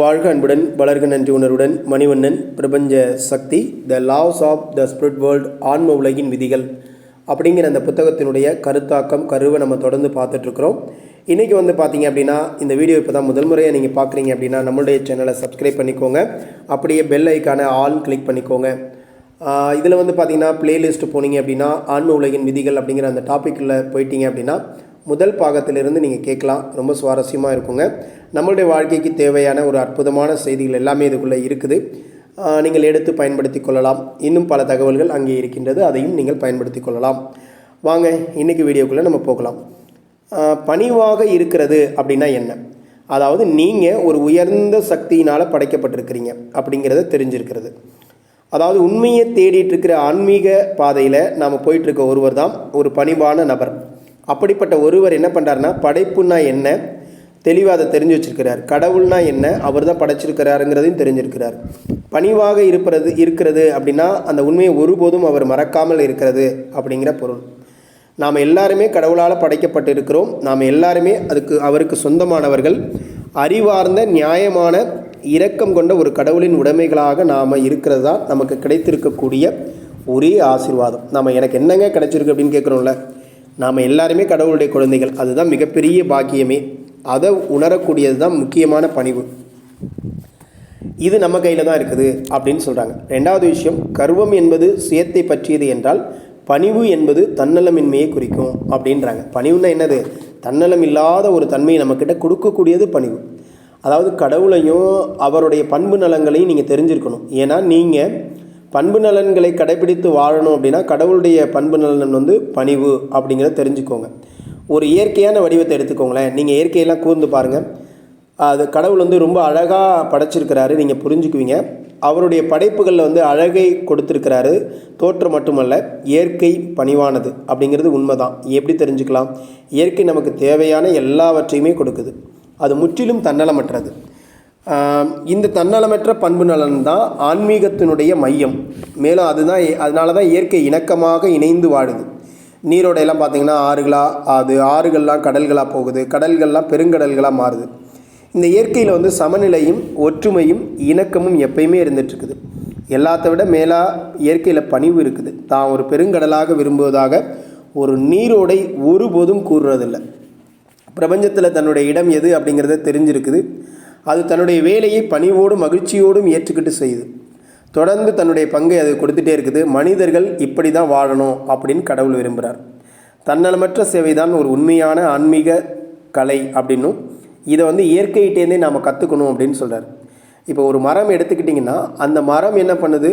வாழ்க அன்புடன் வளர்க நன்றி உணர்வுடன் மணிவண்ணன் பிரபஞ்ச சக்தி the laws of the spirit world ஆன்ம உலகின் விதிகள். அப்படிங்கிற அந்த புத்தகத்தினுடைய கருத்தாக்கம் கருவை நம்ம தொடர்ந்து பார்த்துட்ருக்குறோம். இன்றைக்கி வந்து பார்த்தீங்க அப்படின்னா இந்த வீடியோ இப்போ தான் முதல் முறையாக நீங்கள் பார்க்குறீங்க அப்படின்னா நம்மளுடைய சேனலை சப்ஸ்கிரைப் பண்ணிக்கோங்க. அப்படியே பெல் ஐக்கான ஆல் கிளிக் பண்ணிக்கோங்க. இதில் வந்து பார்த்தீங்கன்னா பிளேலிஸ்ட் போனீங்க அப்படின்னா ஆன்ம உலகின் விதிகள் அப்படிங்கிற அந்த டாப்பிக்கில் போயிட்டீங்க அப்படின்னா முதல் பாகத்திலிருந்து நீங்கள் கேட்கலாம். ரொம்ப சுவாரஸ்யமாக இருக்குங்க. நம்மளுடைய வாழ்க்கைக்கு தேவையான ஒரு அற்புதமான செய்திகள் எல்லாமே இதுக்குள்ளே இருக்குது. நீங்கள் எடுத்து பயன்படுத்தி கொள்ளலாம். இன்னும் பல தகவல்கள் அங்கே இருக்கின்றது. அதையும் நீங்கள் பயன்படுத்தி கொள்ளலாம். வாங்க இன்றைக்கி வீடியோக்குள்ளே நம்ம போகலாம். பணிவாக இருக்கிறது அப்படின்னா என்ன? அதாவது நீங்கள் ஒரு உயர்ந்த சக்தியினால் படைக்கப்பட்டிருக்கிறீங்க அப்படிங்கிறத தெரிஞ்சிருக்கிறது. அதாவது உண்மையை தேடிட்டு இருக்கிற ஆன்மீக பாதையில் நாம் போயிட்டுருக்க ஒருவர் தான் ஒரு பணிவான நபர். அப்படிப்பட்ட ஒருவர் என்ன பண்ணுறாருன்னா படைப்புன்னா என்ன? தெளிவாக அதை தெரிஞ்சு வச்சிருக்கிறார். கடவுள்னா என்ன? அவர் தான் படைச்சிருக்கிறாருங்கிறதையும் தெரிஞ்சிருக்கிறார். பணிவாக இருப்பது இருக்கிறது அப்படின்னா அந்த உண்மையை ஒருபோதும் அவர் மறக்காமல் இருக்கிறது அப்படிங்கிற பொருள். நாம் எல்லாருமே கடவுளால் படைக்கப்பட்டு இருக்கிறோம் நாம் எல்லாருமே அதுக்கு அவருக்கு சொந்தமானவர்கள். அறிவார்ந்த நியாயமான இரக்கம் கொண்ட ஒரு கடவுளின் உடைமைகளாக நாம் இருக்கிறது தான் நமக்கு கிடைத்திருக்கக்கூடிய ஒரே ஆசீர்வாதம். நம்ம எனக்கு என்னங்க கிடைச்சிருக்கு அப்படின்னு கேட்குறோம்ல? நாம் எல்லாருமே கடவுளுடைய குழந்தைகள். அதுதான் மிகப்பெரிய பாக்கியமே. அதை உணரக்கூடியது தான் முக்கியமான பணிவு. இது நம்ம கையில் தான் இருக்குது அப்படின்னு சொல்கிறாங்க ரெண்டாவது விஷயம் கர்வம் என்பது சுயத்தை பற்றியது என்றால் பணிவு என்பது தன்னலமின்மையை குறிக்கும் அப்படின்றாங்க. பணிவுன்னா என்னது? தன்னலம் இல்லாத ஒரு தன்மையை நம்மக்கிட்ட கொடுக்கக்கூடியது பணிவு. அதாவது கடவுளையும் அவருடைய பண்பு நலங்களையும் நீங்கள் தெரிஞ்சிருக்கணும். ஏன்னா நீங்கள் பண்பு நலன்களை கடைபிடித்து வாழணும் அப்படின்னா கடவுளுடைய பண்பு நலன் வந்து பணிவு அப்படிங்கிறத தெரிஞ்சுக்கோங்க. ஒரு இயற்கையான வடிவத்தை எடுத்துக்கோங்களேன். நீங்கள் இயற்கையெல்லாம் கூர்ந்து பாருங்கள் அது கடவுள் வந்து ரொம்ப அழகாக படைச்சிருக்கிறாரு நீங்கள் புரிஞ்சுக்குவீங்க. அவருடைய படைப்புகளில் வந்து அழகை கொடுத்துருக்கிறாரு. தோற்றம் மட்டுமல்ல இயற்கை பணிவானது அப்படிங்கிறது உண்மைதான். எப்படி தெரிஞ்சுக்கலாம்? இயற்கை நமக்கு தேவையான எல்லாவற்றையுமே கொடுக்குது. அது முற்றிலும் தன்னலமற்றது. இந்த தன்னலமற்ற பண்பு நலன் தான் ஆன்மீகத்தினுடைய மையம். மேலும் அதுதான் அதனால தான் இயற்கை இணக்கமாக இணைந்து வாழுது. நீரோடையெல்லாம் பார்த்திங்கன்னா பார்த்தீங்கன்னா ஆறுகளாக அது ஆறுகள்லாம் கடல்களாக போகுது. கடல்கள்லாம் பெருங்கடல்களாக மாறுது. இந்த இயற்கையில் வந்து சமநிலையும் ஒற்றுமையும் இணக்கமும் எப்பயுமே இருந்துகிட்ருக்குது எல்லாத்த விட மேலாக இயற்கையில் பணிவு இருக்குது. தான் ஒரு பெருங்கடலாக விரும்புவதாக ஒரு நீரோடை ஒருபோதும் கூறுறதில்லை. பிரபஞ்சத்தில் தன்னுடைய இடம் எது அப்படிங்கிறத தெரிஞ்சிருக்குது. அது தன்னுடைய வேலையை பணிவோடும் மகிழ்ச்சியோடும் ஏற்றுக்கிட்டு செய்யுது. தொடர்ந்து தன்னுடைய பங்கை அது கொடுத்துட்டே இருக்குது. மனிதர்கள் இப்படி தான் வாழணும் அப்படின்னு கடவுள் விரும்புகிறார் தன்னலமற்ற சேவை தான் ஒரு உண்மையான ஆன்மீக கலை அப்படின்னும் இதை வந்து இயற்கையிட்டேருந்தே நாம் கற்றுக்கணும் அப்படின்னு சொல்கிறார் இப்போ ஒரு மரம் எடுத்துக்கிட்டிங்கன்னா அந்த மரம் என்ன பண்ணுது?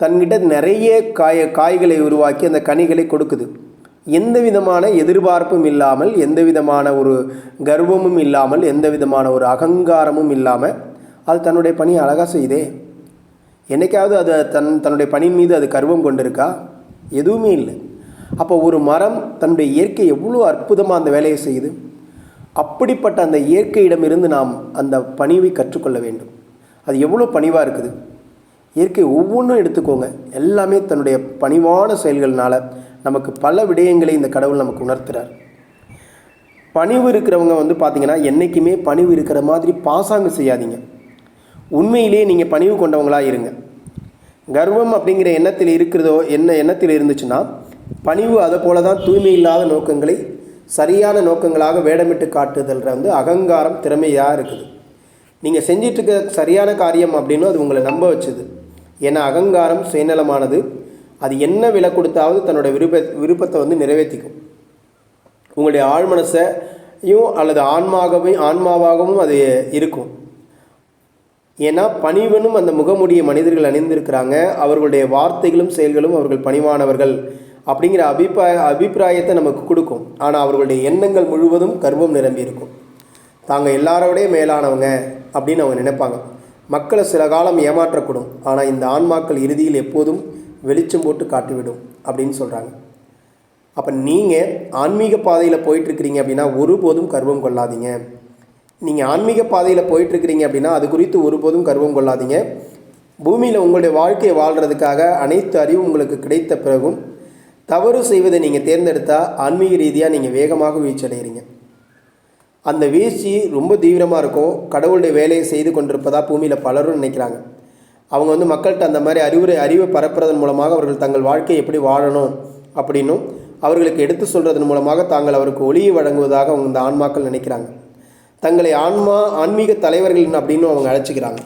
தன்கிட்ட நிறைய காய காய்களை உருவாக்கி அந்த கனிகளை கொடுக்குது. எந்த விதமான எதிர்பார்ப்பும் இல்லாமல் எந்த விதமான ஒரு கர்வமும் இல்லாமல் எந்த விதமான ஒரு அகங்காரமும் இல்லாமல் அது தன்னுடைய பணியை அழகாக செய்யுதே என்னைக்காவது அது தன் தன்னுடைய பணியின் மீது அது கர்வம் கொண்டிருக்கா? எதுவுமே இல்லை. அப்போ ஒரு மரம் தன்னுடைய இயற்கை எவ்வளோ அற்புதமாக அந்த வேலையை செய்யுது. அப்படிப்பட்ட அந்த இயற்கையிடமிருந்து நாம் அந்த பணிவை கற்றுக்கொள்ள வேண்டும். அது எவ்வளோ பணிவாக இருக்குது. இயற்கை ஒவ்வொன்றும் எடுத்துக்கோங்க. எல்லாமே தன்னுடைய பணிவான செயல்களினால் நமக்கு பல விடயங்களை இந்த கடவுள் நமக்கு உணர்த்துறார். பணிவு இருக்கிறவங்க வந்து பார்த்திங்கன்னா என்றைக்குமே பணிவு இருக்கிற மாதிரி பாசாங்கு செய்யாதீங்க. உண்மையிலேயே நீங்கள் பணிவு கொண்டவங்களாக இருங்க. கர்வம் அப்படிங்கிற எண்ணத்தில் இருக்கிறதோ என்ன எண்ணத்தில் இருந்துச்சுன்னா பணிவு அதை போல தான் தூய்மை இல்லாத நோக்கங்களை சரியான நோக்கங்களாக வேடமிட்டு காட்டுதல் வந்து அகங்காரம் திறமையாக இருக்குது. நீங்கள் செஞ்சிட்ருக்க சரியான காரியம் அப்படின்னு அது உங்களை நம்ப வச்சுது. ஏன்னா அகங்காரம் சுயநலமானது. அது என்ன விலை கொடுத்தாவது தன்னோட விருப்ப விருப்பத்தை வந்து நிறைவேற்றிக்கும். உங்களுடைய ஆழ்மனசையும் அல்லது ஆன்மாகவும் ஆன்மாவாகவும் அது இருக்கும். ஏன்னா பணிவனும் அந்த முகமுடிய மனிதர்கள் அணிந்திருக்கிறாங்க. அவர்களுடைய வார்த்தைகளும் செயல்களும் அவர்கள் பணிவானவர்கள் அப்படிங்கிற அபிப்பிராய அபிப்பிராயத்தை நமக்கு கொடுக்கும். ஆனால் அவர்களுடைய எண்ணங்கள் முழுவதும் கர்வம் நிரம்பி இருக்கும். தாங்கள் எல்லாரோடைய மேலானவங்க அப்படின்னு அவங்க நினைப்பாங்க. மக்களை சில காலம் ஏமாற்றக்கூடும். ஆனால் இந்த ஆன்மாக்கள் இறுதியில் எப்போதும் வெளிச்சம் போட்டு காட்டிவிடும் அப்படின்னு சொல்கிறாங்க அப்போ நீங்கள் ஆன்மீக பாதையில் போயிட்டுருக்கிறீங்க அப்படின்னா ஒருபோதும் கர்வம் கொள்ளாதீங்க. நீங்கள் ஆன்மீக பாதையில் போயிட்டுருக்கிறீங்க அப்படின்னா அது குறித்து ஒருபோதும் கர்வம் கொள்ளாதீங்க. பூமியில் உங்களுடைய வாழ்க்கையை வாழ்கிறதுக்காக அனைத்து அறிவும் உங்களுக்கு கிடைத்த பிறகும் தவறு செய்வதை நீங்கள் தேர்ந்தெடுத்தால் ஆன்மீக ரீதியாக நீங்கள் வேகமாக வீழ்ச்சியடைகிறீங்க அந்த வீழ்ச்சி ரொம்ப தீவிரமாக இருக்கும். கடவுளுடைய வேலையை செய்து கொண்டிருப்பதா பூமியில் பலரும் நினைக்கிறாங்க. அவங்க வந்து மக்கள்கிட்ட அந்த மாதிரி அறிவுரை அறிவை பரப்புறதன் மூலமாக அவர்கள் தங்கள் வாழ்க்கையை எப்படி வாழணும் அப்படின்னும் அவர்களுக்கு எடுத்து சொல்கிறதன் மூலமாக தாங்கள் அவருக்கு ஒளியை வழங்குவதாக அவங்க இந்த ஆன்மாக்கள் நினைக்கிறாங்க. தங்களை ஆன்மா ஆன்மீக தலைவர்கள் அப்படின்னு அவங்க அழைச்சிக்கிறாங்க.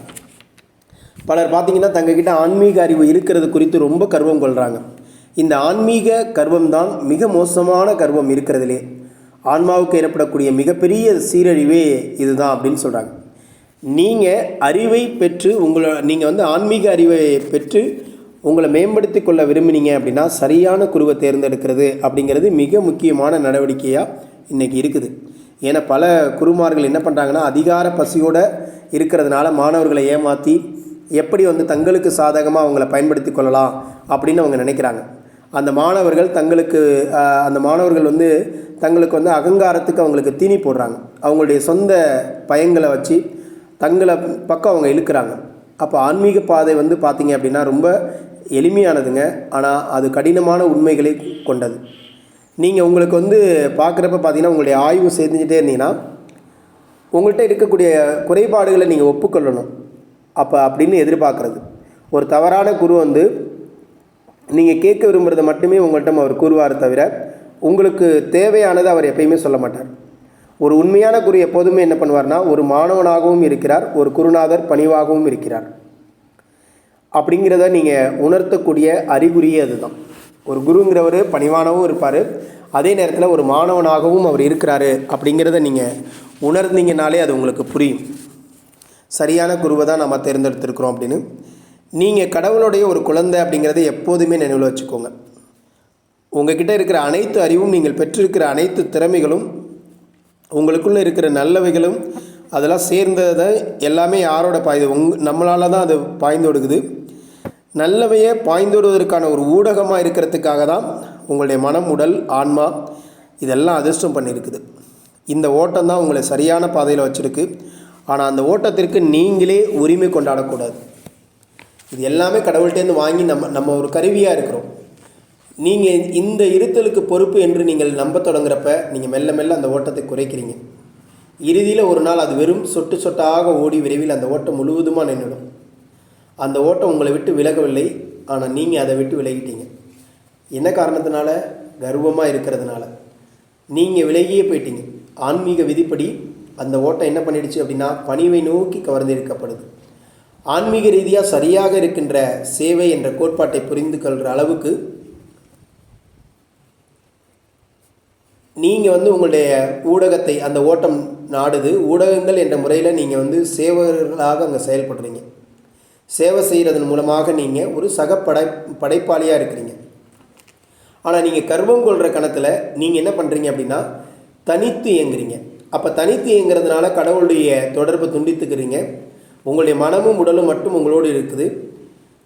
பலர் பார்த்திங்கன்னா தங்ககிட்ட ஆன்மீக அறிவு இருக்கிறது குறித்து ரொம்ப கர்வம் கொள்கிறாங்க இந்த ஆன்மீக கர்வம் தான் மிக மோசமான கர்வம் இருக்கிறதுலே. ஆன்மாவுக்கு ஏற்படக்கூடிய மிகப்பெரிய சீரழிவே இதுதான் அப்படின்னு சொல்கிறாங்க நீங்கள் அறிவை பெற்று உங்களை நீங்கள் வந்து ஆன்மீக அறிவை பெற்று உங்களை மேம்படுத்தி கொள்ள விரும்பினீங்க அப்படின்னா சரியான குருவை தேர்ந்தெடுக்கிறது அப்படிங்கிறது மிக முக்கியமான நடவடிக்கையாக இன்றைக்கி இருக்குது. ஏன்னா பல குருமார்கள் என்ன பண்ணுறாங்கன்னா அதிகார பசியோடு இருக்கிறதுனால மாணவர்களை ஏமாற்றி எப்படி வந்து தங்களுக்கு சாதகமாக அவங்கள பயன்படுத்தி கொள்ளலாம் அப்படின்னு அவங்க நினைக்கிறாங்க. அந்த மாணவர்கள் தங்களுக்கு அந்த மாணவர்கள் வந்து தங்களுக்கு வந்து அகங்காரத்துக்கு அவங்களுக்கு தீனி போடுறாங்க. அவங்களுடைய சொந்த பயங்களை வச்சு தங்களை பக்கம் அவங்க இழுக்கிறாங்க. அப்போ ஆன்மீக பாதை வந்து பார்த்திங்க அப்படின்னா ரொம்ப எளிமையானதுங்க. ஆனால் அது கடினமான உண்மைகளை கொண்டது. நீங்கள் உங்களுக்கு வந்து பார்க்குறப்ப பார்த்தீங்கன்னா உங்களுடைய ஆய்வு செஞ்சுட்டே இருந்தீங்கன்னா உங்கள்கிட்ட இருக்கக்கூடிய குறைபாடுகளை நீங்கள் ஒப்புக்கொள்ளணும். அப்போ அப்படின்னு எதிர்பார்க்குறது. ஒரு தவறான குரு வந்து நீங்கள் கேட்க விரும்புகிறத மட்டுமே உங்கள்கிட்ட அவர் கூறுவார் தவிர உங்களுக்கு தேவையானதை அவர் எப்பயுமே சொல்ல மாட்டார். ஒரு உண்மையான குரு எப்போதுமே என்ன பண்ணுவார்னா ஒரு மாணவனாகவும் இருக்கிறார் ஒரு குருநாதர் பணிவாகவும் இருக்கிறார். அப்படிங்கிறத நீங்கள் உணர்த்தக்கூடிய அறிகுறியே அதுதான். ஒரு குருங்கிறவர் பணிவானவும் இருப்பார். அதே நேரத்தில் ஒரு மாணவனாகவும் அவர் இருக்கிறாரு அப்படிங்கிறத நீங்கள் உணர்ந்தீங்கனாலே அது உங்களுக்கு புரியும். சரியான குருவை தான் நம்ம தேர்ந்தெடுத்திருக்கிறோம் அப்படின்னு. நீங்கள் கடவுளுடைய ஒரு குழந்தை அப்படிங்கிறத எப்போதுமே நினைவில் வச்சுக்கோங்க. உங்ககிட்ட இருக்கிற அனைத்து அறிவும் நீங்கள் பெற்றிருக்கிற அனைத்து திறமைகளும் உங்களுக்குள்ளே இருக்கிற நல்லவைகளும் அதெல்லாம் சேர்ந்ததை எல்லாமே யாரோட பாயுது உங் நம்மளால தான் அது பாய்ந்தோடுக்குது நல்லவையை பாய்ந்தோடுவதற்கான ஒரு ஊடகமாக இருக்கிறதுக்காக தான் உங்களுடைய மனம் உடல் ஆன்மா இதெல்லாம் அதிர்ஷ்டம் பண்ணியிருக்குது. இந்த ஓட்டம் தான் உங்களை சரியான பாதையில் வச்சுருக்கு. ஆனால் அந்த ஓட்டத்திற்கு நீங்களே உரிமை கொண்டாடக்கூடாது. இது எல்லாமே கடவுள்கிட்டேருந்து வாங்கி நம்ம நம்ம ஒரு கருவியாக இருக்கிறோம். நீங்கள் இந்த இருத்தலுக்கு பொறுப்பு என்று நீங்கள் நம்ப தொடங்குறப்ப நீங்கள் மெல்ல மெல்ல அந்த ஓட்டத்தை குறைக்கிறீங்க. இறுதியில் ஒரு நாள் அது வெறும் சொட்டு சொட்டாக ஓடி விரைவில் அந்த ஓட்டம் முழுவதுமாக நின்றுடும். அந்த ஓட்டம் உங்களை விட்டு விலகவில்லை ஆனால் நீங்கள் அதை விட்டு விலகிட்டீங்க. என்ன காரணத்தினால? கர்வமாக இருக்கிறதுனால. நீங்கள் விலகியே போயிட்டீங்க. ஆன்மீக விதிப்படி அந்த ஓட்டம் என்ன பண்ணிடுச்சு அப்படின்னா பணிவை நோக்கி கவர்ந்திருக்கப்படுது. ஆன்மீக ரீதியாக சரியாக இருக்கின்ற சேவை என்ற கோட்பாட்டை புரிந்து கொள்கிற அளவுக்கு நீங்கள் வந்து உங்களுடைய ஊடகத்தை அந்த ஓட்டம் நாடுது. ஊடகங்கள் என்ற முறையில் நீங்கள் வந்து சேவர்களாக அங்கே செயல்படுறீங்க. சேவை செய்கிறதன் மூலமாக நீங்கள் ஒரு சக படை படைப்பாளியாக இருக்கிறீங்க. ஆனால் நீங்கள் கர்வம் கொள்கிற கணத்தில் நீங்கள் என்ன பண்ணுறீங்க அப்படின்னா தனித்து இயங்குறீங்க. அப்போ தனித்து இயங்குறதுனால கடவுளுடைய தொடர்பை துண்டித்துக்கிறீங்க. உங்களுடைய மனமும் உடலும் மட்டும் உங்களோடு இருக்குது.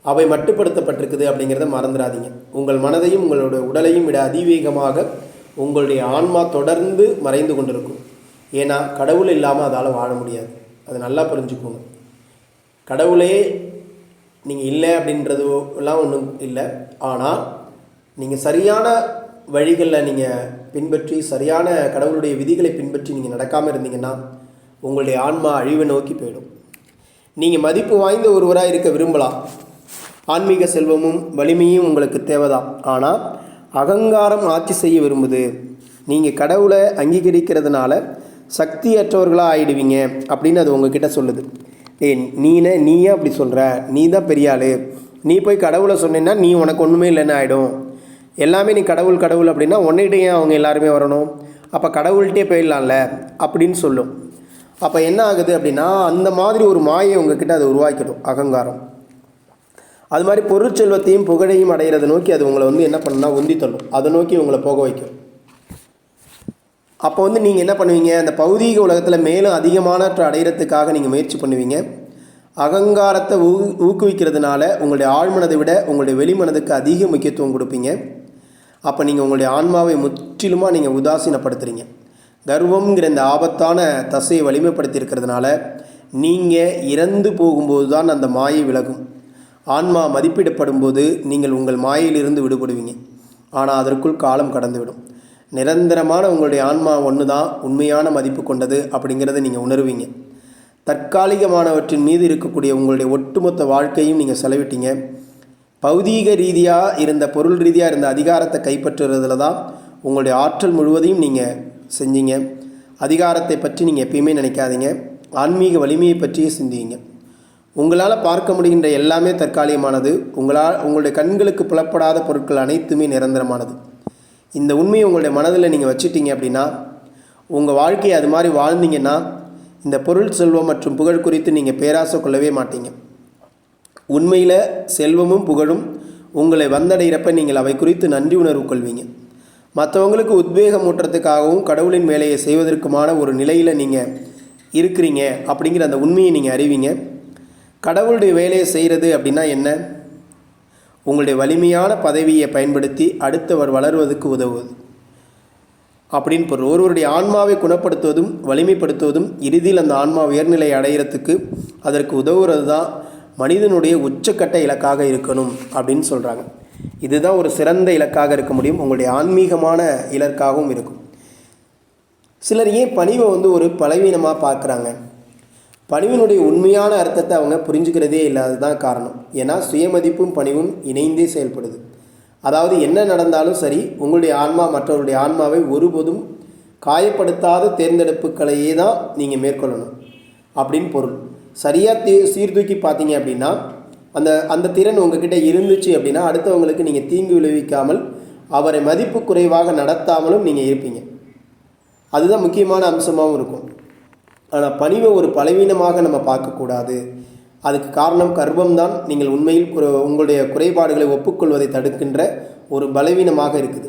அவை மட்டுப்படுத்தப்பட்டிருக்குது அப்படிங்கிறத மறந்துடாதீங்க. உங்கள் மனதையும் உங்களோட உடலையும் விட அதிவேகமாக உங்களுடைய ஆன்மா தொடர்ந்து மறைந்து கொண்டிருக்கும். ஏன்னா கடவுள் இல்லாமல் அதால் வாழ முடியாது. அது நல்லா புரிஞ்சுக்கோங்க. கடவுளே நீங்கள் இல்லை அப்படின்றது எல்லாம் ஒன்றும் இல்லை. ஆனால் நீங்கள் சரியான வழிகளில் நீங்கள் பின்பற்றி சரியான கடவுளுடைய விதிகளை பின்பற்றி நீங்கள் நடக்காமல் இருந்தீங்கன்னா உங்களுடைய ஆன்மா அழிவை நோக்கி போயிடும். நீங்கள் மதிப்பு வாய்ந்த ஒருவராக இருக்க விரும்பலாம். ஆன்மீக செல்வமும் வலிமையும் உங்களுக்கு தேவைதான். ஆனால் அகங்காரம் ஆட்சி செய்ய விரும்புது. நீங்கள் கடவுளை அங்கீகரிக்கிறதுனால சக்தியற்றவர்களாக ஆயிடுவீங்க அப்படின்னு அது உங்ககிட்ட சொல்லுது. ஏ நீன நீயே அப்படி சொல்கிற நீ தான் பெரிய ஆளு நீ போய் கடவுளை சொன்னேன்னா நீ உனக்கு ஒன்றுமே இல்லைன்னு ஆகிடும் எல்லாமே நீ கடவுள் கடவுள் அப்படின்னா உன்னிட்ட ஏன் அவங்க எல்லாருமே வரணும்? அப்போ கடவுள்கிட்டே போயிடலாம்ல அப்படின்னு சொல்லும். அப்போ என்ன ஆகுது அப்படின்னா அந்த மாதிரி ஒரு மாயை உங்ககிட்ட அது உருவாக்கிடும் அகங்காரம். அது மாதிரி பொருட்செல்வத்தையும் புகழையும் அடைகிறத நோக்கி அது உங்களை வந்து என்ன பண்ணுன்னா உந்தி தள்ளும். அதை நோக்கி உங்களை போக வைக்கும். அப்போ வந்து நீங்கள் என்ன பண்ணுவீங்க? அந்த பௌதீக உலகத்தில் மேலும் அதிகமான அடையிறதுக்காக நீங்கள் முயற்சி பண்ணுவீங்க. அகங்காரத்தை ஊ ஊக்குவிக்கிறதுனால உங்களுடைய ஆழ்மனதை விட உங்களுடைய வெளிமனதுக்கு அதிக முக்கியத்துவம் கொடுப்பீங்க. அப்போ நீங்கள் உங்களுடைய ஆன்மாவை முற்றிலுமாக நீங்கள் உதாசீனப்படுத்துறீங்க. கர்வம்ங்கிற இந்த ஆபத்தான தசையை வலிமைப்படுத்தி இருக்கிறதுனால நீங்கள் இறந்து போகும்போது தான் அந்த மாயை விலகும். ஆன்மா மதிப்பிடப்படும் போது நீங்கள் உங்கள் மாயையிலிருந்து விடுபடுவீங்க. ஆனால் அதற்குள் காலம் கடந்துவிடும். நிரந்தரமான உங்களுடைய ஆன்மா ஒன்று தான் உண்மையான மதிப்பு கொண்டது அப்படிங்கிறத நீங்கள் உணர்வீங்க. தற்காலிகமானவற்றின் மீது இருக்கக்கூடிய உங்களுடைய ஒட்டுமொத்த வாழ்க்கையும் நீங்கள் செலவிட்டீங்க. பௌதீக ரீதியாக இருந்த பொருள் ரீதியாக இருந்த அதிகாரத்தை கைப்பற்றுறதுல தான் உங்களுடைய ஆற்றல் முழுவதையும் நீங்கள் செஞ்சீங்க. அதிகாரத்தை பற்றி நீங்கள் எப்பயுமே நினைக்காதீங்க. ஆன்மீக வலிமையை பற்றியே சிந்திங்க உங்களால் பார்க்க முடிகின்ற எல்லாமே தற்காலிகமானது. உங்களால் உங்களுடைய கண்களுக்கு புலப்படாத பொருட்கள் அனைத்துமே நிரந்தரமானது. இந்த உண்மையை உங்களுடைய மனதில் நீங்கள் வச்சுட்டீங்க அப்படின்னா உங்கள் வாழ்க்கையை அது மாதிரி வாழ்ந்தீங்கன்னா இந்த பொருள் செல்வம் மற்றும் புகழ் குறித்து நீங்கள் பேராசை கொள்ளவே மாட்டீங்க. உண்மையில் செல்வமும் புகழும் உங்களை வந்தடைகிறப்ப நீங்கள் அவை குறித்து நன்றி உணர்வு கொள்வீங்க. மற்றவங்களுக்கு உத்வேகம் ஊட்டுறதுக்காகவும் கடவுளின் வேலையை செய்வதற்குமான ஒரு நிலையில் நீங்கள் இருக்கிறீங்க அப்படிங்கிற அந்த உண்மையை நீங்கள் அறிவீங்க. கடவுளுடைய வேலையை செய்கிறது அப்படின்னா என்ன? உங்களுடைய வலிமையான பதவியை பயன்படுத்தி அடுத்தவர் வளர்வதற்கு உதவுவது. அப்படின்னு பொருள். ஒருவருடைய ஆன்மாவை குணப்படுத்துவதும் வலிமைப்படுத்துவதும் இறுதியில் அந்த ஆன்மா உயர்நிலை அடைகிறதுக்கு அதற்கு உதவுறது தான் மனிதனுடைய உச்சக்கட்ட இலக்காக இருக்கணும் அப்படின்னு சொல்கிறாங்க இதுதான் ஒரு சிறந்த இலக்காக இருக்க முடியும். உங்களுடைய ஆன்மீகமான இலக்காகவும் இருக்கும். சிலர் ஏன் பணிவை வந்து ஒரு பலவீனமாக பார்க்குறாங்க? பணிவினுடைய உண்மையான அர்த்தத்தை அவங்க புரிஞ்சுக்கிறதே இல்லாததான் காரணம். ஏன்னா சுயமதிப்பும் பணிவும் இணைந்தே செயல்படுது. அதாவது என்ன நடந்தாலும் சரி உங்களுடைய ஆன்மா மற்றவருடைய ஆன்மாவை ஒருபோதும் காயப்படுத்தாத தேர்ந்தெடுப்புகளையே தான் நீங்கள் மேற்கொள்ளணும். அப்படின்னு பொருள். சரியாக தீ சீர்தூக்கி பார்த்தீங்க அப்படின்னா அந்த அந்த திறன் உங்ககிட்ட இருந்துச்சு அப்படின்னா அடுத்தவங்களுக்கு நீங்கள் தீங்கு விளைவிக்காமல் அவரை மதிப்பு குறைவாக நடத்தாமலும் நீங்கள் இருப்பீங்க. அதுதான் முக்கியமான அம்சமாகவும் இருக்கும். ஆனால் பணிவை ஒரு பலவீனமாக நம்ம பார்க்கக்கூடாது. அதுக்கு காரணம் கர்வம்தான் நீங்கள் உண்மையில் உங்களுடைய குறைபாடுகளை ஒப்புக்கொள்வதை தடுக்கின்ற ஒரு பலவீனமாக இருக்குது.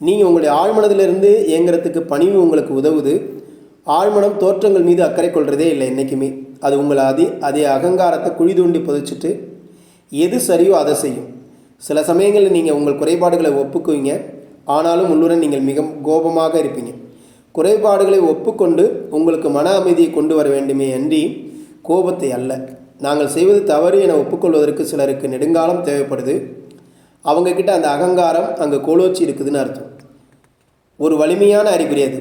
நீங்கள் உங்களுடைய ஆழ்மனதிலிருந்து இயங்குறதுக்கு பணிவு உங்களுக்கு உதவுது. ஆழ்மனம் தோற்றங்கள் மீது அக்கறை கொள்றதே இல்லை என்றைக்குமே அது உங்களை அதி அதே அகங்காரத்தை குழி தூண்டி புதைச்சிட்டு எது சரியோ அதை செய்யும். சில சமயங்களில் நீங்கள் உங்கள் குறைபாடுகளை ஒப்புக்குவீங்க. ஆனாலும் உள்ளுடன் நீங்கள் மிக கோபமாக இருப்பீங்க. குறைபாடுகளை ஒப்புக்கொண்டு உங்களுக்கு மன அமைதியை கொண்டு வர வேண்டுமே அன்றி கோபத்தை அல்ல. நாங்கள் செய்வது தவறு என ஒப்புக்கொள்வதற்கு சிலருக்கு நெடுங்காலம் தேவைப்படுது. அவங்கக்கிட்ட அந்த அகங்காரம் அங்கே கோலோச்சி இருக்குதுன்னு அர்த்தம். ஒரு வலிமையான அறிகுறி அது.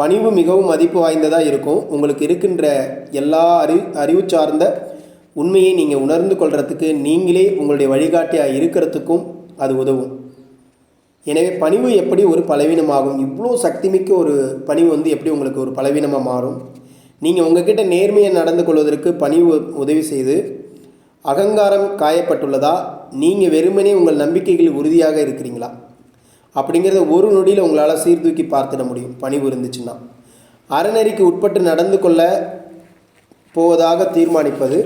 பணிவு மிகவும் மதிப்பு வாய்ந்ததாக இருக்கும். உங்களுக்கு இருக்கின்ற எல்லா அறி அறிவு சார்ந்த உண்மையை நீங்கள் உணர்ந்து கொள்கிறதுக்கு நீங்களே உங்களுடைய வழிகாட்டியாக இருக்கிறதுக்கும் அது உதவும். எனவே பணிவு எப்படி ஒரு பலவீனமாகும்? இவ்வளோ சக்திமிக்க ஒரு பணிவு வந்து எப்படி உங்களுக்கு ஒரு பலவீனமாக மாறும்? நீங்கள் உங்ககிட்ட நேர்மையை நடந்து கொள்வதற்கு பணிவு உதவி செய்து அகங்காரம் காயப்பட்டுள்ளதா? நீங்கள் வெறுமனே உங்கள் நம்பிக்கைகளில் உறுதியாக இருக்கிறீங்களா? அப்படிங்கிறத ஒரு நொடியில் உங்களால் சீர்தூக்கி பார்த்துட முடியும் பணிவு இருந்துச்சுன்னா. அறநெறிக்கு உட்பட்டு நடந்து கொள்ள போவதாக தீர்மானிப்பது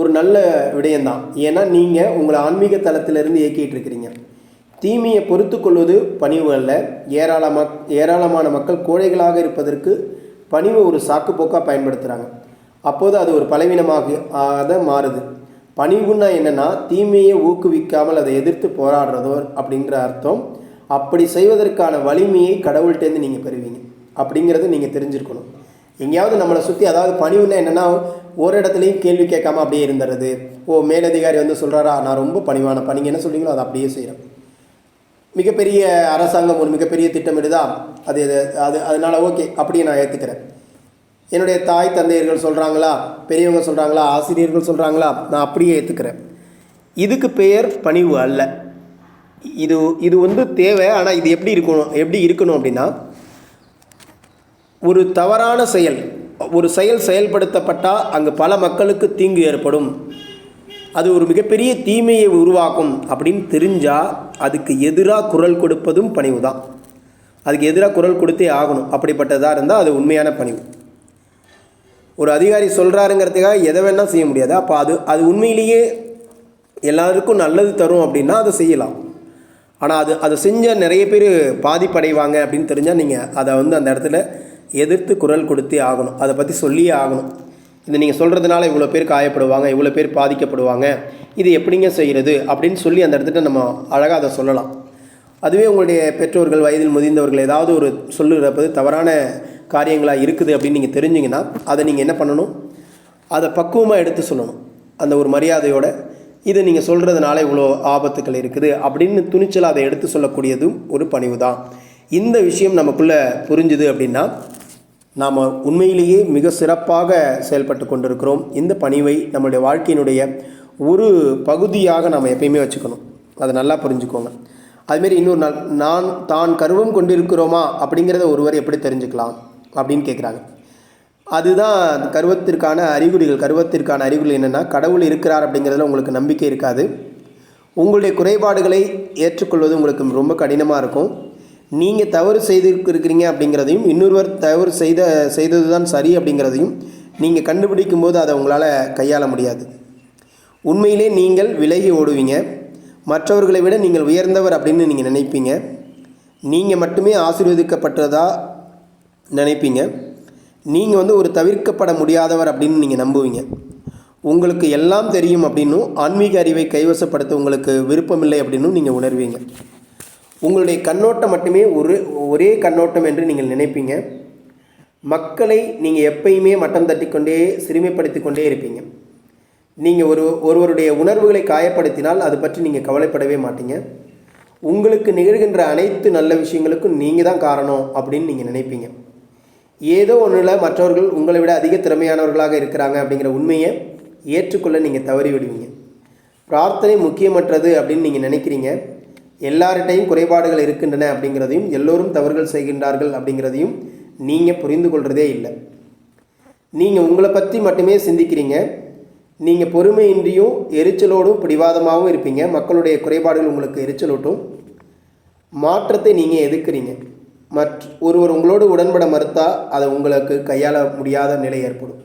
ஒரு நல்ல விடயம்தான். ஏன்னா நீங்கள் உங்களை ஆன்மீக தளத்திலிருந்து இயக்கிட்டு இருக்கிறீங்க. தீமையை பொறுத்து கொள்வது பணிவு அல்ல. ஏராளமா ஏராளமான மக்கள் கோழைகளாக இருப்பதற்கு பணிவு ஒரு சாக்குப்போக்காக பயன்படுத்துகிறாங்க அப்போது அது ஒரு பலவீனமாக ஆக மாறுது. பணிவுன்னா என்னென்னா தீமையை ஊக்குவிக்காமல் அதை எதிர்த்து போராடுறதோ அப்படிங்கிற அர்த்தம். அப்படி செய்வதற்கான வலிமையை கடவுள்கிட்டேருந்து நீங்கள் பெறுவீங்க. அப்படிங்கிறது நீங்கள் தெரிஞ்சிருக்கணும். எங்கேயாவது நம்மளை சுற்றி அதாவது பணிவுன்னா என்னென்னா ஒரு இடத்துலையும் கேள்வி கேட்காம அப்படியே இருந்துடுறது ஓ மேலதிகாரி வந்து சொல்கிறாரா நான் ரொம்ப பணிவான பணிங்க. என்ன சொல்கிறீங்களோ அதை அப்படியே செய்கிறேன் மிகப்பெரிய அரசாங்கம் ஒரு மிகப்பெரிய திட்டமிடுதா? அது அது- அது அதனால் ஓகே அப்படியே நான் ஏற்றுக்கிறேன் என்னுடைய தாய் தந்தையர்கள் சொல்கிறாங்களா பெரியவங்க சொல்கிறாங்களா ஆசிரியர்கள் சொல்கிறாங்களா நான் அப்படியே ஏற்றுக்கிறேன் இதுக்கு பெயர் பணிவு அல்ல. இது இது வந்து தேவை ஆனால் இது எப்படி இருக்கணும் எப்படி இருக்கணும் அப்படின்னா ஒரு தவறான செயல் ஒரு செயல் செயல்படுத்தப்பட்டால் அங்கு பல மக்களுக்கு தீங்கு ஏற்படும். அது ஒரு மிகப்பெரிய தீமையை உருவாக்கும் அப்படின்னு தெரிஞ்சால் அதுக்கு எதிராக குரல் கொடுப்பதும் பணிவு தான் அதுக்கு எதிராக குரல் கொடுத்தே ஆகணும். அப்படிப்பட்டதாக இருந்தால் அது உண்மையான பணிவு. ஒரு அதிகாரி சொல்கிறாருங்கிறதுக்காக எதை வேணால் செய்ய முடியாது. அப்போ அது அது உண்மையிலேயே எல்லாருக்கும் நல்லது தரும் அப்படின்னா அதை செய்யலாம். ஆனால் அது அதை செஞ்ச நிறைய பேர் பாதிப்படைவாங்க அப்படின்னு தெரிஞ்சால் நீங்கள் அதை வந்து அந்த இடத்துல எதிர்த்து குரல் கொடுத்தே ஆகணும். அதை பற்றி சொல்லியே ஆகணும். இது நீங்கள் சொல்கிறதுனால இவ்வளோ பேர் காயப்படுவாங்க இவ்வளோ பேர் பாதிக்கப்படுவாங்க. இது எப்படிங்க செய்கிறது அப்படின்னு சொல்லி அந்த இடத்துல நம்ம அழகாக அதை சொல்லலாம். அதுவே உங்களுடைய பெற்றோர்கள் வயதில் முதிர்ந்தவர்கள் ஏதாவது ஒரு சொல்லுறப்பது தவறான காரியங்களாக இருக்குது அப்படின்னு நீங்கள் தெரிஞ்சிங்கன்னா அதை நீங்கள் என்ன பண்ணணும்? அதை பக்குவமாக எடுத்து சொல்லணும். அந்த ஒரு மரியாதையோட இது நீங்கள் சொல்கிறதுனால இவ்வளோ ஆபத்துக்கள் இருக்குது அப்படின்னு துணிச்சல் அதை எடுத்து சொல்லக்கூடியதும் ஒரு பணிவு தான் இந்த விஷயம் நமக்குள்ளே புரிஞ்சுது அப்படின்னா நாம் உண்மையிலேயே மிக சிறப்பாக செயல்பட்டு கொண்டிருக்கிறோம். இந்த பணிவை நம்முடைய வாழ்க்கையினுடைய ஒரு பகுதியாக நாம் எப்பயுமே வச்சுக்கணும். அதை நல்லா புரிஞ்சுக்கோங்க. அதுமாரி இன்னொரு நாள் நான் தான் கருவம் கொண்டிருக்கிறோமா அப்படிங்கிறத ஒருவர் எப்படி தெரிஞ்சுக்கலாம் அப்படின்னு கேட்குறாங்க அதுதான் கருவத்திற்கான அறிகுறிகள். கருவத்திற்கான அறிகுறிகள் என்னென்னா கடவுள் இருக்கிறார் அப்படிங்கிறதுல உங்களுக்கு நம்பிக்கை இருக்காது. உங்களுடைய குறைபாடுகளை ஏற்றுக்கொள்வது உங்களுக்கு ரொம்ப கடினமாக இருக்கும். நீங்கள் தவறு செய்திருக்கிறீங்க அப்படிங்கிறதையும் இன்னொருவர் தவறு செய்த செய்தது தான் சரி அப்படிங்கிறதையும் நீங்கள் கண்டுபிடிக்கும் போது அதை உங்களால் கையாள முடியாது. உண்மையிலே நீங்கள் விலகி ஓடுவீங்க. மற்றவர்களை விட நீங்கள் உயர்ந்தவர் அப்படின்னு நீங்கள் நினைப்பீங்க. நீங்கள் மட்டுமே ஆசீர்வதிக்கப்பட்டதாக நினைப்பீங்க. நீங்கள் வந்து ஒரு தவிர்க்கப்பட முடியாதவர் அப்படின்னு நீங்கள் நம்புவீங்க. உங்களுக்கு எல்லாம் தெரியும் அப்படின்னும் ஆன்மீக அறிவை கைவசப்படுத்த உங்களுக்கு விருப்பமில்லை அப்படின்னும் நீங்கள் உணர்வீங்க. உங்களுடைய கண்ணோட்டம் மட்டுமே ஒரு ஒரே கண்ணோட்டம் என்று நீங்கள் நினைப்பீங்க. மக்களை நீங்கள் எப்பயுமே மட்டம் தட்டிக்கொண்டே சிறுமைப்படுத்தி கொண்டே இருப்பீங்க. நீங்கள் ஒரு ஒருவருடைய உணர்வுகளை காயப்படுத்தினால் அது பற்றி நீங்கள் கவலைப்படவே மாட்டீங்க. உங்களுக்கு நிகழ்கின்ற அனைத்து நல்ல விஷயங்களுக்கும் நீங்கள் தான் காரணம் அப்படின்னு நீங்கள் நினைப்பீங்க. ஏதோ ஒன்றில் மற்றவர்கள் உங்களை விட அதிக திறமையானவர்களாக இருக்கிறாங்க அப்படிங்கிற உண்மையை ஏற்றுக்கொள்ள நீங்கள் தவறி விடுவீங்க பிரார்த்தனை முக்கியமற்றது அப்படின்னு நீங்கள் நினைக்கிறீங்க. எல்லார்கிட்டையும் குறைபாடுகள் இருக்கின்றன அப்படிங்கிறதையும் எல்லோரும் தவறுகள் செய்கின்றார்கள் அப்படிங்கிறதையும் நீங்கள் புரிந்து கொள்கிறதே இல்லை. நீங்கள் உங்களை பற்றி மட்டுமே சிந்திக்கிறீங்க. நீங்கள் பொறுமையின்றியும் எரிச்சலோடும் பிடிவாதமாகவும் இருப்பீங்க. மக்களுடைய குறைபாடுகள் உங்களுக்கு எரிச்சலூட்டும். மாற்றத்தை நீங்கள் எதிர்க்கிறீங்க. மற்ற ஒருவர் உங்களோடு உடன்பட மறுத்தால் அதை உங்களுக்கு கையாள முடியாத நிலை ஏற்படும்.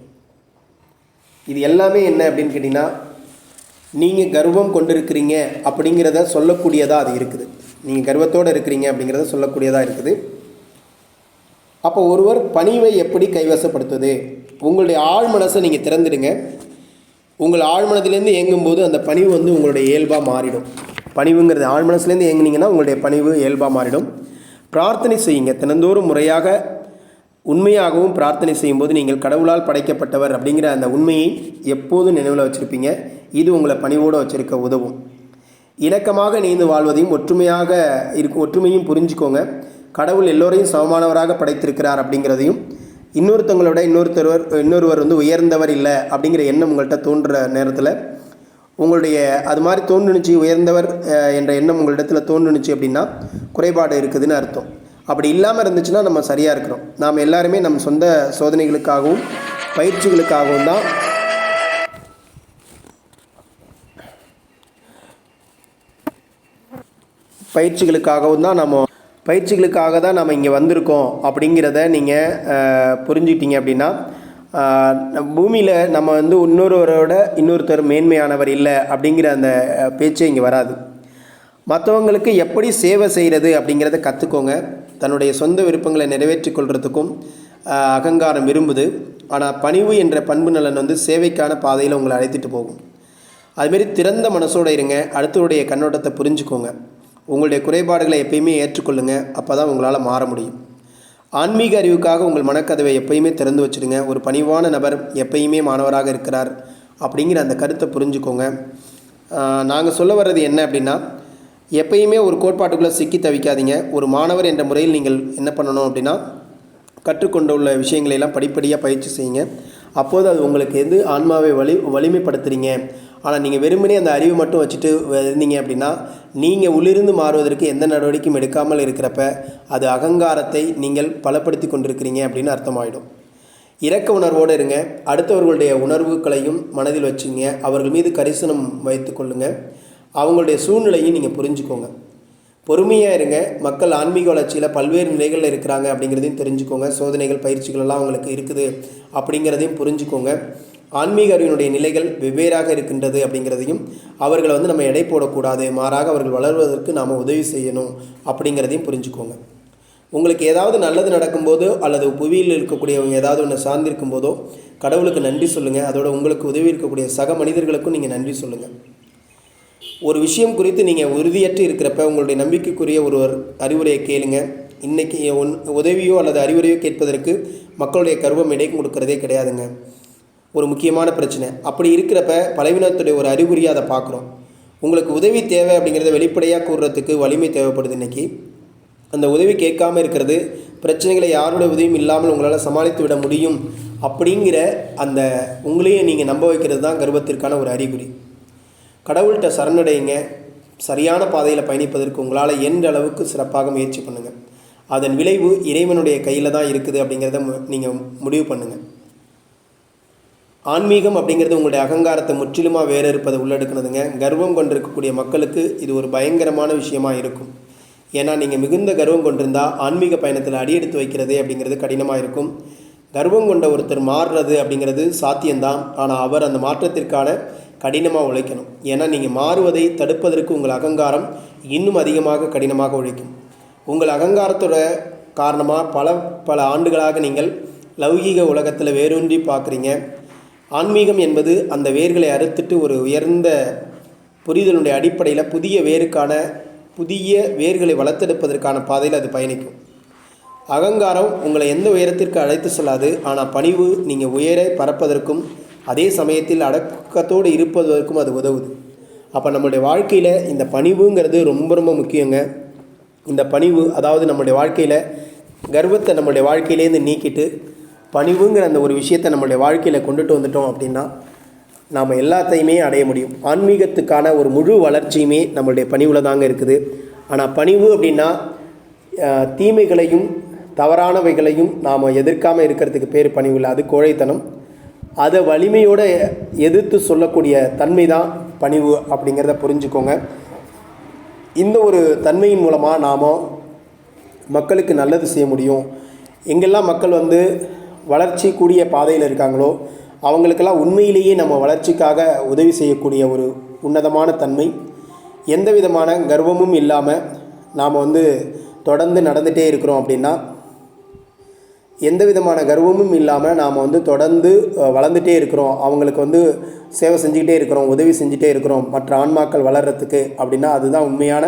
இது எல்லாமே என்ன அப்படின்னு கேட்டிங்கன்னா நீங்கள் கர்வம் கொண்டிருக்கிறீங்க அப்படிங்கிறத சொல்லக்கூடியதாக அது இருக்குது. நீங்கள் கர்வத்தோடு இருக்கிறீங்க அப்படிங்கிறத சொல்லக்கூடியதாக இருக்குது. அப்போ ஒருவர் பணிவை எப்படி கைவசப்படுத்துவது உங்களுடைய ஆழ் மனசை நீங்கள் திறந்துடுங்க. உங்கள் ஆழ்மனதுலேருந்து இயங்கும்போது அந்த பணிவு வந்து உங்களுடைய இயல்பாக மாறிடும். பணிவுங்கிறது ஆழ்மனசுலேருந்து இயங்குனீங்கன்னா உங்களுடைய பணிவு இயல்பாக மாறிடும். பிரார்த்தனை செய்யுங்க. தினந்தோறும் முறையாக உண்மையாகவும் பிரார்த்தனை செய்யும்போது நீங்கள் கடவுளால் படைக்கப்பட்டவர் அப்படிங்கிற அந்த உண்மையை எப்போதும் நினைவில் வச்சுருப்பீங்க. இது உங்களை பணிவோடு வச்சுருக்க உதவும். இணக்கமாக நீந்து வாழ்வதையும் ஒற்றுமையாக இருக்கும் ஒற்றுமையும் புரிஞ்சுக்கோங்க. கடவுள் எல்லோரையும் சமமானவராக படைத்திருக்கிறார் அப்படிங்கிறதையும் இன்னொருத்தவங்களோட இன்னொருத்தர் இன்னொருவர் வந்து உயர்ந்தவர் இல்லை அப்படிங்கிற எண்ணம் உங்கள்கிட்ட தோன்ற நேரத்தில் உங்களுடைய அது மாதிரி தோன்றுனுச்சு உயர்ந்தவர் என்ற எண்ணம் உங்களிடத்தில் தோன்றுனுச்சு அப்படின்னா குறைபாடு இருக்குதுன்னு அர்த்தம். அப்படி இல்லாமல் இருந்துச்சுன்னா நம்ம சரியாக இருக்கிறோம் நாம் எல்லாருமே நம் சொந்த சோதனைகளுக்காகவும் பயிற்சிகளுக்காகவும் தான். பயிற்சிகளுக்காகவும் தான் நம்ம பயிற்சிகளுக்காக தான் நம்ம இங்கே வந்திருக்கோம் அப்படிங்கிறத நீங்கள் புரிஞ்சுக்கிட்டீங்க அப்படின்னா பூமியில் நம்ம வந்து இன்னொருவரோட இன்னொருத்தர் மேன்மையானவர் இல்லை அப்படிங்கிற அந்த பேச்சே இங்கே வராது. மற்றவங்களுக்கு எப்படி சேவை செய்கிறது அப்படிங்கிறத கற்றுக்கோங்க தன்னுடைய சொந்த விருப்பங்களை நிறைவேற்றிக் கொள்றதுக்கும் அகங்காரம் விரும்புது. ஆனால் பணிவு என்ற பண்பு நலன் வந்து சேவைக்கான பாதையில் உங்களை அழைத்துட்டு போகும். அதுமாரி திறந்த மனசோடு இருங்க. அடுத்தவருடைய கண்ணோட்டத்தை புரிஞ்சுக்கோங்க. உங்களுடைய குறைபாடுகளை எப்பயுமே ஏற்றுக்கொள்ளுங்க. அப்போ தான் உங்களால் மாற முடியும். ஆன்மீக அறிவுக்காக உங்கள் மனக்கதவை எப்பயுமே திறந்து வச்சுடுங்க. ஒரு பணிவான நபர் எப்பயுமே மாணவராக இருக்கிறார் அப்படிங்கிற அந்த கருத்தை புரிஞ்சுக்கோங்க. நாங்கள் சொல்ல வர்றது என்ன அப்படின்னா எப்பயுமே ஒரு கோட்பாட்டுக்குள்ளே சிக்கி தவிக்காதீங்க. ஒரு மாணவர் என்ற முறையில் நீங்கள் என்ன பண்ணணும் அப்படின்னா கற்றுக்கொண்டுள்ள விஷயங்களை எல்லாம் படிப்படியாக பயிற்சி செய்யுங்க. அப்போது அது உங்களுக்கு எது ஆன்மாவை வலி வலிமைப்படுத்துகிறீங்க ஆனால் நீங்கள் வெறுமனே அந்த அறிவு மட்டும் வச்சுட்டு இருந்தீங்க அப்படின்னா நீங்கள் உள்ளிருந்து மாறுவதற்கு எந்த நடவடிக்கையும் எடுக்காமல் இருக்கிறப்ப அது அகங்காரத்தை நீங்கள் பலப்படுத்தி கொண்டிருக்கிறீங்க அப்படின்னு அர்த்தமாயிடும். இரக்க உணர்வோடு இருங்க. அடுத்தவர்களுடைய உணர்வுகளையும் மனதில் வச்சுங்க. அவர்கள் மீது கரிசனம் வைத்து கொள்ளுங்கள் அவங்களுடைய சூழ்நிலையும் நீங்கள் புரிஞ்சுக்கோங்க. பொறுமையாக இருங்க. மக்கள் ஆன்மீக வளர்ச்சியில் பல்வேறு நிலைகளில் இருக்கிறாங்க அப்படிங்கிறதையும் தெரிஞ்சுக்கோங்க. சோதனைகள் பயிற்சிகள் எல்லாம் அவங்களுக்கு இருக்குது அப்படிங்கிறதையும் புரிஞ்சுக்கோங்க. ஆன்மீக அறிவினுடைய நிலைகள் வெவ்வேறாக இருக்கின்றது அப்படிங்கிறதையும் அவர்களை வந்து நம்ம எடை போடக்கூடாது. மாறாக அவர்கள் வளர்வதற்கு நாம் உதவி செய்யணும் அப்படிங்கிறதையும் புரிஞ்சுக்கோங்க. உங்களுக்கு ஏதாவது நல்லது நடக்கும்போதோ அல்லது புவியில் இருக்கக்கூடியவங்க ஏதாவது ஒன்று சார்ந்திருக்கும் போதோ கடவுளுக்கு நன்றி சொல்லுங்கள் அதோட உங்களுக்கு உதவி இருக்கக்கூடிய சக மனிதர்களுக்கும் நீங்கள் நன்றி சொல்லுங்கள் ஒரு விஷயம் குறித்து நீங்கள் உறுதியற்று இருக்கிறப்ப உங்களுடைய நம்பிக்கைக்குரிய ஒருவர் அறிவுரையை கேளுங்க. இன்றைக்கி ஒன் உதவியோ அல்லது அறிவுரையோ கேட்பதற்கு மக்களுடைய கர்வம் இடை கொடுக்கறதே கிடையாதுங்க. ஒரு முக்கியமான பிரச்சனை. அப்படி இருக்கிறப்ப பலவீனத்துடைய ஒரு அறிகுறியாக அதை பார்க்குறோம். உங்களுக்கு உதவி தேவை அப்படிங்கிறத வெளிப்படையாக கூறுறதுக்கு வலிமை தேவைப்படுது இன்றைக்கி அந்த உதவி கேட்காம இருக்கிறது பிரச்சனைகளை யாரோட உதவியும் இல்லாமல் உங்களால் சமாளித்து விட முடியும் அப்படிங்கிற அந்த உங்களையே நீங்கள் நம்ப வைக்கிறது தான் கர்வத்திற்கான ஒரு அறிகுறி. கடவுள்கிட்ட சரணடையுங்க சரியான பாதையில் பயணிப்பதற்கு உங்களால் எந்த அளவுக்கு சிறப்பாக முயற்சி பண்ணுங்கள் அதன் விளைவு இறைவனுடைய கையில் தான் இருக்குது அப்படிங்கிறத நீங்கள் முடிவு பண்ணுங்கள் ஆன்மீகம் அப்படிங்கிறது உங்களுடைய அகங்காரத்தை முற்றிலுமாக வேறு இருப்பதை உள்ளெடுக்கணுதுங்க கர்வம் கொண்டிருக்கக்கூடிய மக்களுக்கு இது ஒரு பயங்கரமான விஷயமாக இருக்கும். ஏன்னா நீங்கள் மிகுந்த கர்வம் கொண்டிருந்தால் ஆன்மீக பயணத்தில் அடியெடுத்து வைக்கிறது அப்படிங்கிறது கடினமாக இருக்கும். கர்வம் கொண்ட ஒருத்தர் மாறுறது அப்படிங்கிறது சாத்தியம்தான். ஆனால் அவர் அந்த மாற்றத்திற்கான கடினமாக உழைக்கணும். ஏன்னா நீங்கள் மாறுவதை தடுப்பதற்கு உங்கள் அகங்காரம் இன்னும் அதிகமாக கடினமாக உழைக்கும். உங்கள் அகங்காரத்தோட காரணமாக பல பல ஆண்டுகளாக நீங்கள் லௌகீக உலகத்தில் வேரூன்றி பார்க்குறீங்க. ஆன்மீகம் என்பது அந்த வேர்களை அறுத்துட்டு ஒரு உயர்ந்த புரிதலுடைய அடிப்படையில் புதிய வேருக்கான புதிய வேர்களை வளர்த்தெடுப்பதற்கான பாதையில் அது பயணிக்கும். அகங்காரம் உங்களை எந்த உயரத்திற்கு அழைத்து செல்லாது ஆனால் பணிவு நீங்கள் உயர பறப்பதற்கும் அதே சமயத்தில் அடக்கத்தோடு இருப்பதற்கும் அது உதவுது. அப்போ நம்மளுடைய வாழ்க்கையில் இந்த பணிவுங்கிறது ரொம்ப ரொம்ப முக்கியங்க. இந்த பணிவு அதாவது நம்மளுடைய வாழ்க்கையில் கர்வத்தை நம்மளுடைய வாழ்க்கையிலேருந்து நீக்கிட்டு பணிவுங்கிற அந்த ஒரு விஷயத்தை நம்மளுடைய வாழ்க்கையில் கொண்டுட்டு வந்துட்டோம் அப்படின்னா நாம் எல்லாத்தையுமே அடைய முடியும். ஆன்மீகத்துக்கான ஒரு முழு வளர்ச்சியுமே நம்மளுடைய பணிவில் தாங்க இருக்குது. ஆனால் பணிவு அப்படின்னா தீமைகளையும் தவறானவைகளையும் நாம் எதிர்க்காமல் இருக்கிறதுக்கு பேர் பணிவு இல்லை. அது கோழைத்தனம். அதை வலிமையோடு எதிர்த்து சொல்லக்கூடிய தன்மை தான் பணிவு அப்படிங்கிறத புரிஞ்சுக்கோங்க. இந்த ஒரு தன்மையின் மூலமாக நாம் மக்களுக்கு நல்லது செய்ய முடியும். எங்கெல்லாம் மக்கள் வந்து வளர்ச்சி கூடிய பாதையில் இருக்காங்களோ அவங்களுக்கெல்லாம் உண்மையிலேயே நம்ம வளர்ச்சிக்காக உதவி செய்யக்கூடிய ஒரு உன்னதமான தன்மை. எந்த விதமான கர்வமும் இல்லாமல் நாம் வந்து தொடர்ந்து நடந்துகிட்டே இருக்கிறோம் அப்படின்னா எந்த விதமான கர்வமும் இல்லாமல் நாம் வந்து தொடர்ந்து வளர்ந்துட்டே இருக்கிறோம். அவங்களுக்கு வந்து சேவை செஞ்சுக்கிட்டே இருக்கிறோம் உதவி செஞ்சுட்டே இருக்கிறோம். மற்ற ஆன்மாக்கள் வளர்கிறதுக்கு அப்படின்னா அதுதான் உண்மையான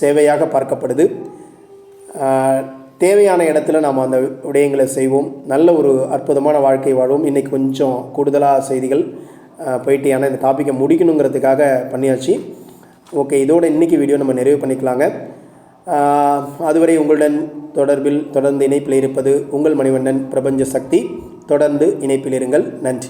சேவையாக பார்க்கப்படுது. தேவையான இடத்துல நாம் அந்த விடயங்களை செய்வோம். நல்ல ஒரு அற்புதமான வாழ்க்கை வாழ்வோம். இன்றைக்கி கொஞ்சம் கூடுதலாக செய்திகள் போயிட்டு ஆனால் இந்த டாப்பிக்கை முடிக்கணுங்கிறதுக்காக பண்ணியாச்சு. ஓகே இதோட இன்றைக்கி வீடியோ நம்ம நிறைவு பண்ணிக்கலாங்க. அதுவரை உங்களுடன் தொடர்பில் தொடர்ந்து இணைப்பில் இருப்பது உங்கள் மணிவண்ணன் பிரபஞ்ச சக்தி. தொடர்ந்து இணைப்பில் இருங்கள். நன்றி.